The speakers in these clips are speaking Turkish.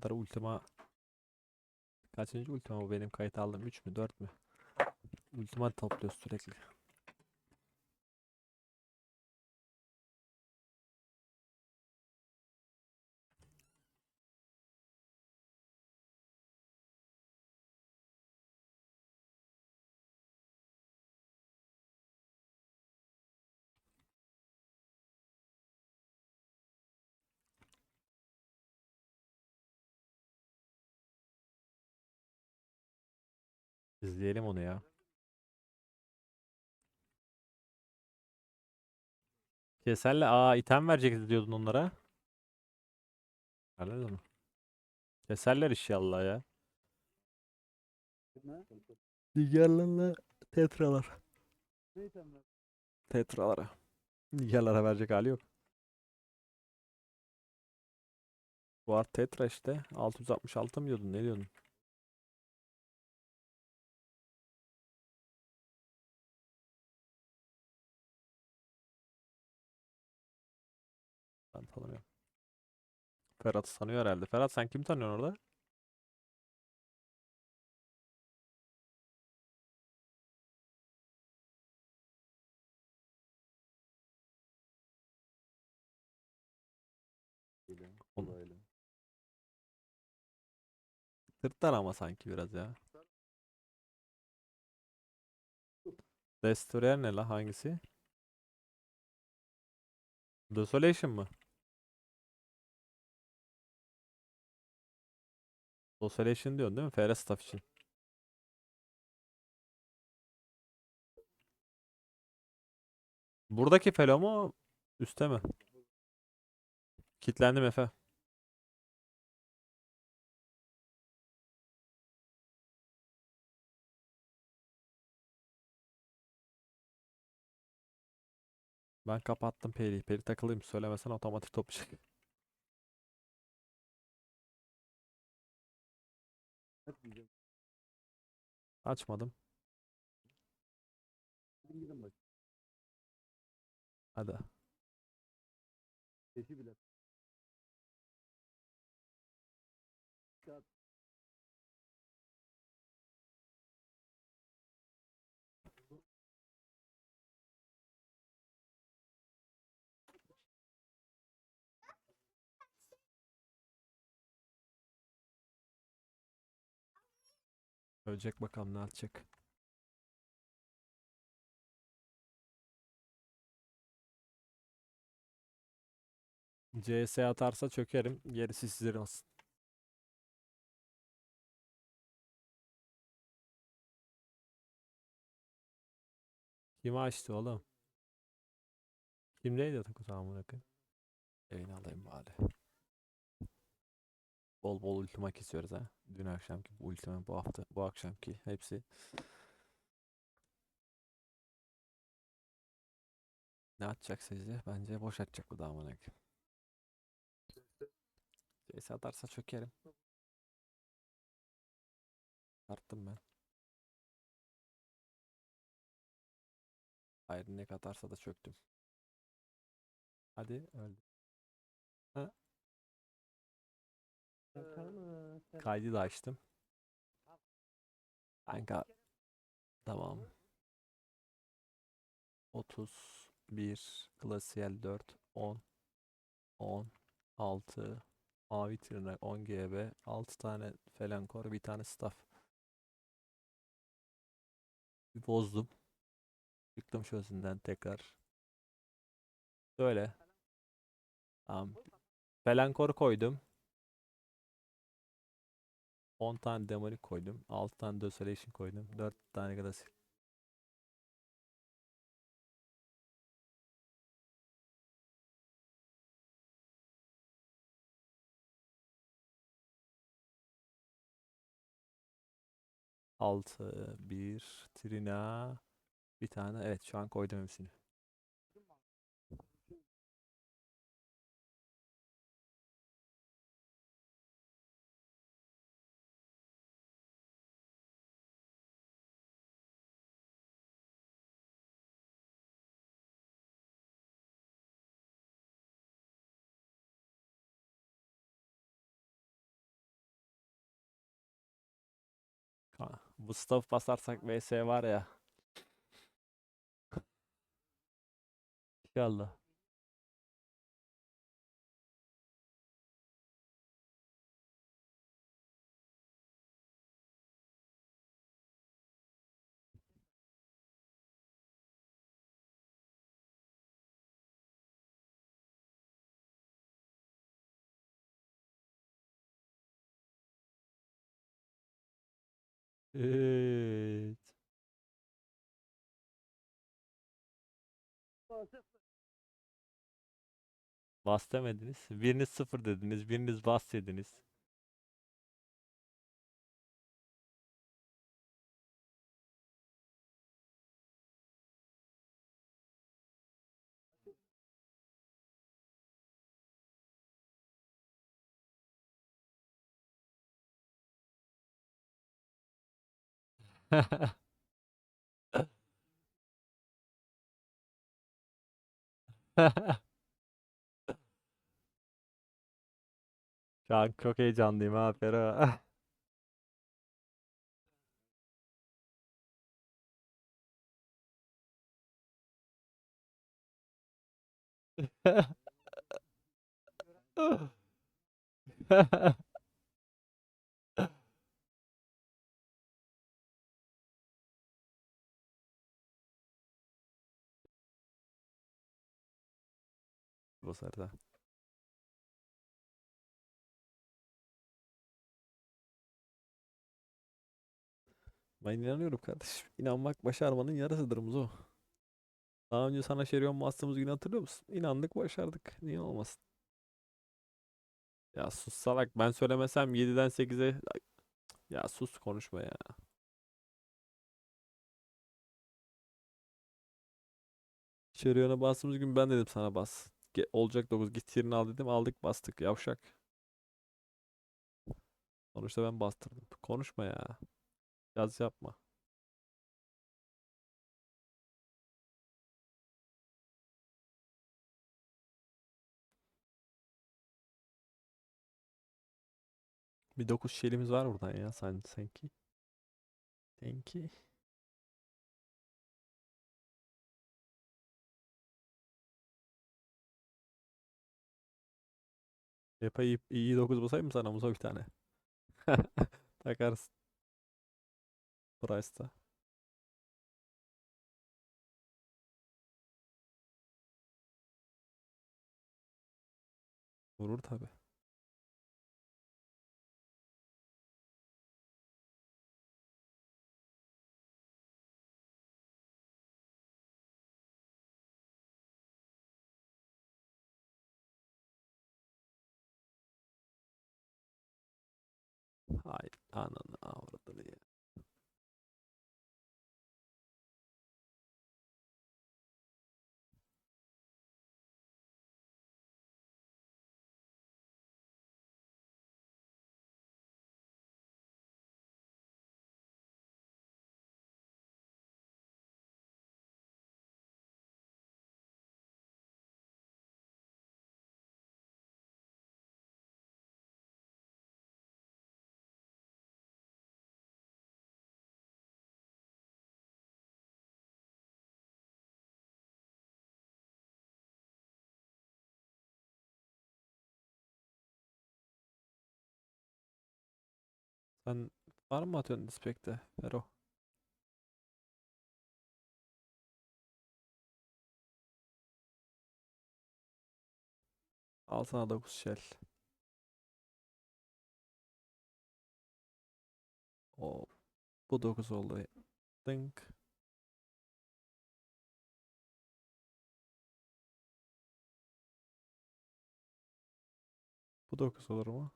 kadar ultima kaçıncı ultima bu benim kayıt aldığım 3 mü 4 mü? Ultima topluyoruz sürekli. İzleyelim onu ya. Keserle aa item verecekti diyordun onlara. Verler mi? Keserler inşallah ya. Nigarlarla tetralar. Tetralara. Nigarlara verecek hali yok. Bu art tetra işte. 666 mı diyordun? Ne diyordun? Ben tanımıyorum. Ferhat'ı tanıyor herhalde. Ferhat sen kimi tanıyorsun orada? Tırtlar ama sanki biraz ya. Destroyer ne la hangisi? Desolation mı? Desolation diyorsun değil mi? FR staff için. Buradaki felo mu? Üste mi? Kitlendim Efe. Ben kapattım Peri. Peri takılıyım. Söylemesen otomatik toplayacak. Açmadım. Hadi. Ölecek bakalım ne atacak. CS atarsa çökerim. Gerisi sizlerin olsun. Kimi açtı oğlum? Kimdeydi o zaman bırakın. Evini alayım bari. Bol bol ultima kesiyoruz ha. Dün akşamki bu ultima bu hafta bu akşamki hepsi. Ne atacak sizce? Bence boş atacak bu da amına. CS atarsa çökerim. Arttım ben. Hayır ne atarsa da çöktüm. Hadi öldü. Ha. Kaydı da açtım. Kanka. Tamam. 31 klasiyel 4 10 10 6 mavi tırnak 10 GB 6 tane felankor bir tane staff. Bir bozdum. Çıktım çözünden tekrar. Böyle. Tamam. Felankor koydum. 10 tane demonik koydum. 6 tane desolation koydum. 4 tane kadar Altı, bir, Trina, bir tane. Evet şu an koydum hepsini. Bu staff basarsak vs var ya. İnşallah. Evet. Bas demediniz. Biriniz sıfır dediniz. Biriniz bas dediniz. Şu an çok heyecanlıyım ha Fero. Bu sırada. Ben inanıyorum kardeşim. İnanmak başarmanın yarısıdır Muzo. Daha önce sana Şerion bastığımız günü hatırlıyor musun? İnandık başardık. Niye olmasın? Ya sus salak. Ben söylemesem 7'den 8'e... Ya sus konuşma ya. Şerion'a bastığımız gün ben dedim sana bas. Olacak 9 git yerini al dedim. Aldık bastık yavşak. Sonuçta ben bastırdım. Konuşma ya. Yaz yapma. Bir 9 şelimiz var buradan ya sen sanki. Sanki. Epey iyi, iyi 9 basayım sana Muzo bir tane? Takarsın. Price'ta. Vurur tabi. Hayır. Ananı avradını ya. Sen var mı atıyorsun Dispek'te? Fero. Al sana 9 shell. O bu 9 oldu. Dınk. Bu 9 olur mu?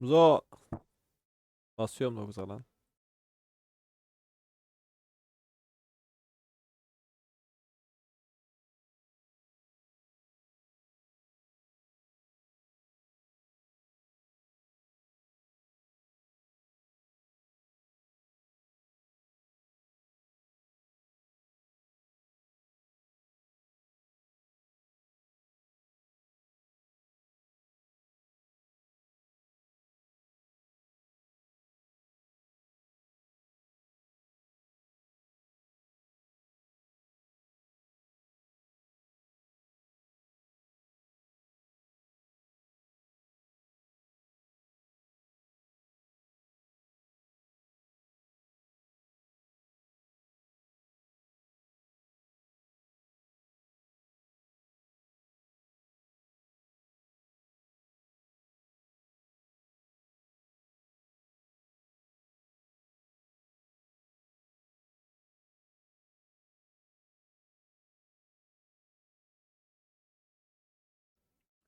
Muzo. Basıyorum 9'a lan.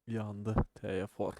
Yandı. T'ye for.